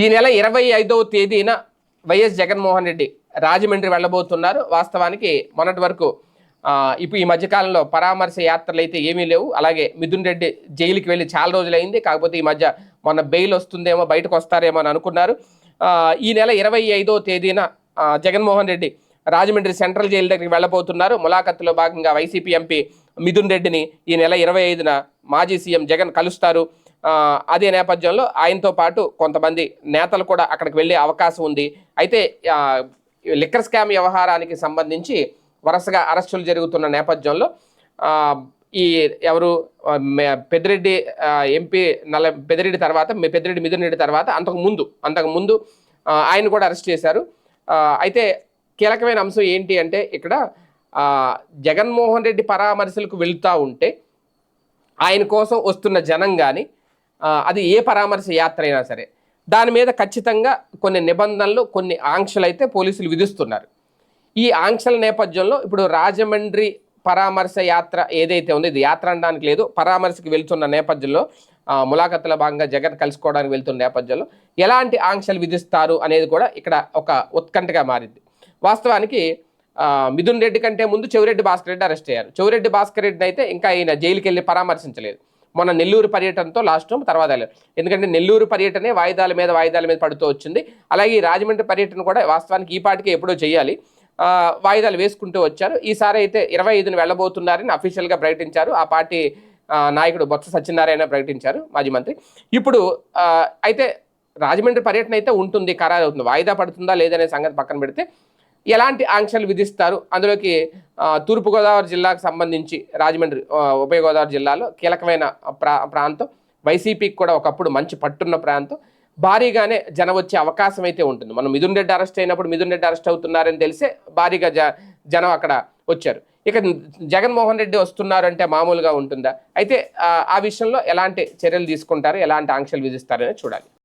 ఈ నెల ఇరవై ఐదవ తేదీన వైఎస్ జగన్మోహన్ రెడ్డి రాజమండ్రి వెళ్ళబోతున్నారు. వాస్తవానికి మొన్నటి వరకు ఇప్పుడు ఈ మధ్యకాలంలో పరామర్శ యాత్రలు అయితే ఏమీ లేవు. అలాగే మిథున్ రెడ్డి జైలుకి వెళ్ళి చాలా రోజులైంది. కాకపోతే ఈ మధ్య మొన్న బెయిల్ వస్తుందేమో బయటకు వస్తారేమో అని అనుకున్నారు. ఈ నెల ఇరవై ఐదో తేదీన జగన్మోహన్ రెడ్డి రాజమండ్రి సెంట్రల్ జైలు దగ్గరికి వెళ్ళబోతున్నారు. ములాఖత్తులో భాగంగా వైసీపీ ఎంపీ మిథున్ రెడ్డిని ఈ నెల ఇరవై ఐదున మాజీ సీఎం జగన్ కలుస్తారు. అదే నేపథ్యంలో ఆయనతో పాటు కొంతమంది నేతలు కూడా అక్కడికి వెళ్ళే అవకాశం ఉంది. అయితే లిక్కర్ స్కామ్ వ్యవహారానికి సంబంధించి వరుసగా అరెస్టులు జరుగుతున్న నేపథ్యంలో ఈ ఎవరు పెద్దిరెడ్డి ఎంపీ నల్ల పెద్దిరెడ్డి తర్వాత పెద్దిరెడ్డి మిథున్ రెడ్డి తర్వాత అంతకు ముందు ముందు ఆయన కూడా అరెస్ట్ చేశారు. అయితే కీలకమైన అంశం ఏంటి అంటే ఇక్కడ జగన్మోహన్ రెడ్డి పరామర్శలకు వెళుతూ ఉంటే ఆయన కోసం వస్తున్న జనం కానీ అది ఏ పరామర్శ యాత్ర అయినా సరే. దాని మీద ఖచ్చితంగా కొన్ని నిబంధనలు కొన్ని ఆంక్షలు అయితే పోలీసులు విధిస్తున్నారు. ఈ ఆంక్షల నేపథ్యంలో ఇప్పుడు రాజమండ్రి పరామర్శ యాత్ర ఏదైతే ఉందో ఇది యాత్ర అనడానికి లేదు పరామర్శకి వెళ్తున్న నేపథ్యంలో ఆ, ములాఖతుల భాగంగా జగన్ కలుసుకోవడానికి వెళ్తున్న నేపథ్యంలో ఎలాంటి ఆంక్షలు విధిస్తారు అనేది కూడా ఇక్కడ ఒక ఉత్కంఠగా మారింది. వాస్తవానికి మిథున్ రెడ్డి కంటే ముందు చెవిరెడ్డి భాస్కర్ రెడ్డి అరెస్ట్ అయ్యారు. చెవిరెడ్డి భాస్కర్ రెడ్డిని అయితే ఇంకా ఆయన జైలుకి వెళ్ళి పరామర్శించలేదు. మొన్న నెల్లూరు పర్యటనతో లాస్ట్ తర్వాత వెళ్ళారు. ఎందుకంటే నెల్లూరు పర్యటనే వాయిదాల మీద వాయిదాల మీద పడుతూ వచ్చింది. అలాగే ఈ రాజమండ్రి పర్యటన కూడా వాస్తవానికి ఈ పాటికి ఎప్పుడో చేయాలి. వాయిదాలు వేసుకుంటూ వచ్చారు. ఈసారి అయితే ఇరవై ఐదున వెళ్ళబోతున్నారని అఫీషియల్గా ప్రకటించారు. ఆ పార్టీ ఆ, నాయకుడు బొత్స సత్యనారాయణ ప్రకటించారు మాజీ మంత్రి. ఇప్పుడు అయితే రాజమండ్రి పర్యటన అయితే ఉంటుంది ఖరారు అవుతుంది. వాయిదా పడుతుందా లేదనే సంగతి పక్కన పెడితే ఎలాంటి ఆంక్షలు విధిస్తారు? అందులోకి తూర్పుగోదావరి జిల్లాకు సంబంధించి రాజమండ్రి ఉభయ గోదావరి జిల్లాలో కీలకమైన ప్రా ప్రాంతం. వైసీపీకి కూడా ఒకప్పుడు మంచి పట్టున్న ప్రాంతం. భారీగానే జనం వచ్చే అవకాశం అయితే ఉంటుంది. మనం మిథున్ రెడ్డి అరెస్ట్ అయినప్పుడు మిథున్ రెడ్డి అరెస్ట్ అవుతున్నారని తెలిసే భారీగా జ జనం అక్కడ వచ్చారు. ఇక జగన్మోహన్ రెడ్డి వస్తున్నారంటే మామూలుగా ఉంటుందా? అయితే ఆ, విషయంలో ఎలాంటి చర్యలు తీసుకుంటారు? ఎలాంటి ఆంక్షలు విధిస్తారనే చూడాలి.